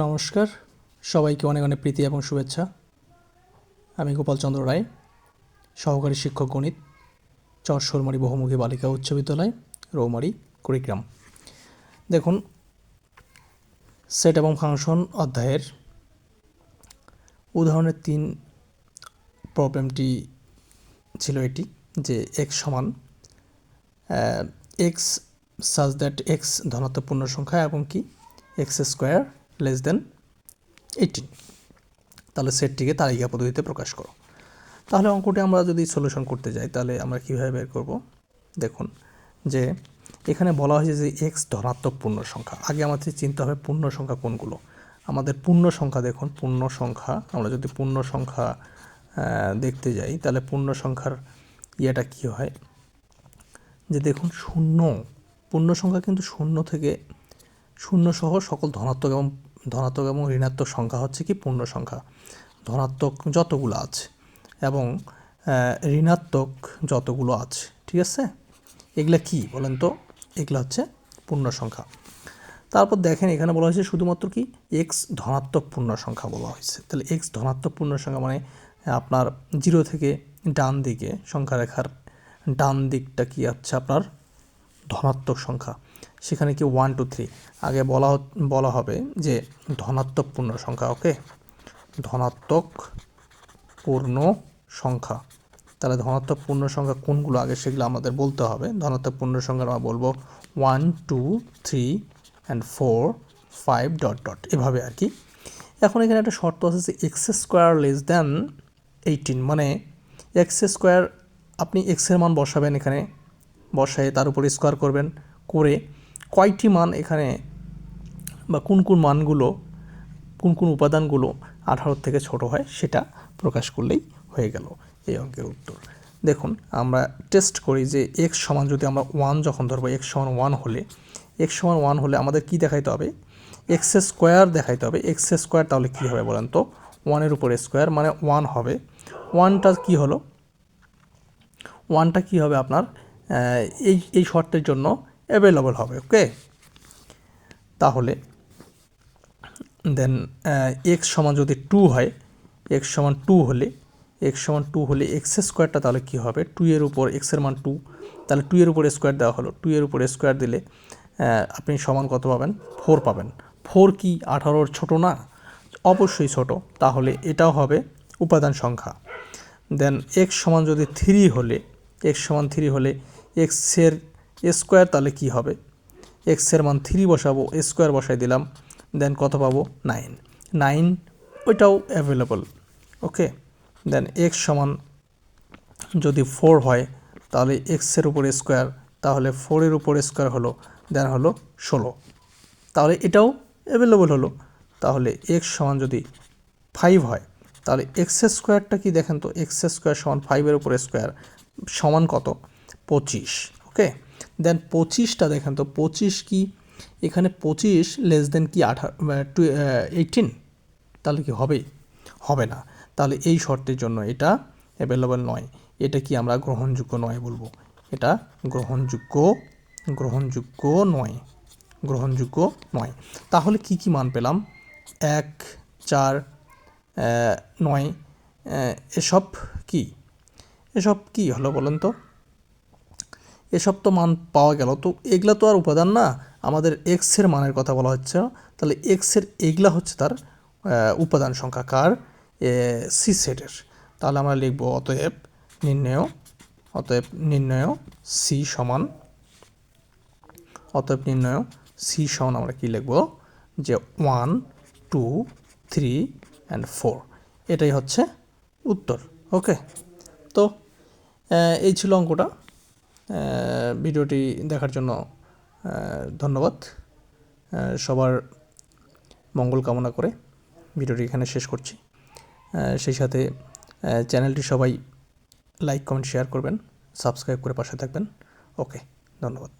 নমস্কার। সবাইকে অনেক অনেক প্রীতি এবং শুভেচ্ছা। আমি গোপাল চন্দ্র রায়, সহকারী শিক্ষক গণিত, চর শোরমারি বহুমুখী বালিকা উচ্চ বিদ্যালয়, রৌমারি, কুড়িগ্রাম। দেখুন, সেট এবং ফাংশন অধ্যায়ের উদাহরণের তিন প্রবলেমটি ছিল এটি, যে এক্স সমান এক্স সাজ দ্যাট এক্স ধনাত্মক পূর্ণ সংখ্যা এবং কি? X square less then eighteen তাহলে সেটটিকে তালিকা পদ্ধতিতে প্রকাশ করো। তাহলে অঙ্কটি আমরা যদি সলিউশন করতে যাই, তাহলে আমরা কীভাবে বের করব? দেখুন, যে এখানে বলা হয়েছে যে এক্স ধনাত্মক পূর্ণ সংখ্যা। আগে আমাদের চিনতে হবে পূর্ণ সংখ্যা কোনগুলো। আমাদের পূর্ণ সংখ্যা, দেখুন, পূর্ণ সংখ্যা, আমরা যদি পূর্ণ সংখ্যা দেখতে যাই, তাহলে পূর্ণ সংখ্যার ইয়েটা কী হয়? যে দেখুন, শূন্য। পূর্ণ সংখ্যা কিন্তু শূন্য থেকে, শূন্য সহ সকল ধনাত্মক এবং ধনাত্মক এবং ঋণাত্মক সংখ্যা হচ্ছে কি পূর্ণ সংখ্যা। ধনাত্মক যতগুলো আছে এবং ঋণাত্মক যতগুলো আছে, ঠিক আছে? এগুলা কি বলেন তো? এগুলা হচ্ছে পূর্ণ সংখ্যা। তারপর দেখেন এখানে বলা হয়েছে শুধুমাত্র কি এক্স ধনাত্মক পূর্ণ সংখ্যা বলা হয়েছে। তাহলে এক্স ধনাত্মক পূর্ণ সংখ্যা মানে আপনার জিরো থেকে ডান দিকে সংখ্যা রেখার ডান দিকটা কি হচ্ছে আপনার? ধনাত্মক সংখ্যা। সেখানে কি ওয়ান টু থ্রি আগে বলা বলা হবে যে ধনাত্মক পূর্ণ সংখ্যা ওকে ধনাত্মক পূর্ণ সংখ্যা। তাহলে ধনাত্মক পূর্ণ সংখ্যা কোনগুলো আগে সেগুলো আমাদের বলতে হবে। ধনাত্মক পূর্ণ সংখ্যা আমরা বলব one two three and four five dot dot এভাবে আর কি। এখন এখানে একটা শর্ত আছে যে x square less than eighteen মানে এক্স স্কোয়ার আপনি এক্সের মান বসাবেন এখানে। বসায় তার উপরে স্কোয়ার করবেন, করে কয়টি মান এখানে বা কোন কোন মানগুলো, কোন কোন উপাদানগুলো আঠারো থেকে ছোট হয় সেটা প্রকাশ করলেই হয়ে গেল এই অঙ্কের উত্তর। দেখুন, আমরা টেস্ট করি যে এক্স সমান যদি আমরা ওয়ান যখন ধরবো এক্স সমান ওয়ান হলে এক্স সমান ওয়ান হলে আমাদের কি দেখাইতে হবে? এক্স স্কোয়ার দেখাইতে হবে। এক্স স্কোয়ার তাহলে কী হবে বলেন তো? ওয়ানের উপরে স্কোয়ার মানে ওয়ান হবে। ওয়ানটা কি হলো? ওয়ানটা কি হবে আপনার? এই এই শর্তের জন্য অ্যাভেলেবল হবে ওকে তাহলে দেন এক্স সমান যদি টু হয় এক্স সমান টু হলে এক্স সমান টু হলে এক্স স্কোয়ারটা তাহলে কী হবে? টু এর উপর এক্সের মান টু তাহলে টু এর উপর স্কোয়ার দেওয়া হলো। টু এর উপর স্কোয়ার দিলে আপনি সমান কত পাবেন? ফোর পাবেন। ফোর কি আঠারোর ছোট না? অবশ্যই ছোট। তাহলে এটাও হবে উপাদান সংখ্যা। দেন এক্স সমান যদি থ্রি হলে এক্স সমান থ্রি হলে এক্সের স্কোয়ার তাহলে কি হবে? এক্সের মান থ্রি বসাবো, স্কোয়ার বসাই দিলাম দেন কত পাবো? নাইন নাইন ওইটাও অ্যাভেলেবল ওকে দেন এক্স সমান যদি ফোর হয়, তাহলে এক্সের উপর স্কোয়ার, তাহলে ফোরের উপর স্কোয়ার হলো দেন হলো ষোলো। তাহলে এটাও অ্যাভেলেবল হলো। তাহলে এক্স সমান যদি ফাইভ হয়, তাহলে এক্স স্কোয়ারটা কি দেখেন তো? এক্স স্কোয়ার সমান ফাইভের উপরে স্কোয়ার, সমান কত? পঁচিশ ওকে দেন পঁচিশটা দেখেন তো, পঁচিশ কি? এখানে পঁচিশ লেস দেন কি? আঠারো টু এইটিন তাহলে কি হবে? হবে না। তাহলে এই শর্তের জন্য এটা অ্যাভেলেবল নয়। এটা কি আমরা গ্রহণযোগ্য নয় বলব? এটা গ্রহণযোগ্য গ্রহণযোগ্য নয়। গ্রহণযোগ্য নয়। তাহলে কি কি মান পেলাম? এক, চার নয়। এসব কি? এসব কি হলো বলেন তো? এসব তো মান পাওয়া গেল। তো এগুলা তো আর উপাদান না। আমাদের এক্সের মানের কথা বলা হচ্ছে। তাহলে এক্সের এগুলা হচ্ছে তার উপাদান সংখ্যা কার? সি সেটের তাহলে আমরা লিখব অতএব নির্ণয় অতএব নির্ণয় সি সমান, অতএব নির্ণয় সি সমান আমরা কি লিখব? যে one two three and four এটাই হচ্ছে উত্তর। ওকে তো এই ছিল অঙ্কটা। ভিডিওটি দেখার জন্য ধন্যবাদ। সবার মঙ্গল কামনা করে ভিডিওটি এখানে শেষ করছি। সেই সাথে চ্যানেলটি সবাই লাইক, কমেন্ট, শেয়ার করবেন, সাবস্ক্রাইব করে পাশে থাকবেন। ওকে, ধন্যবাদ।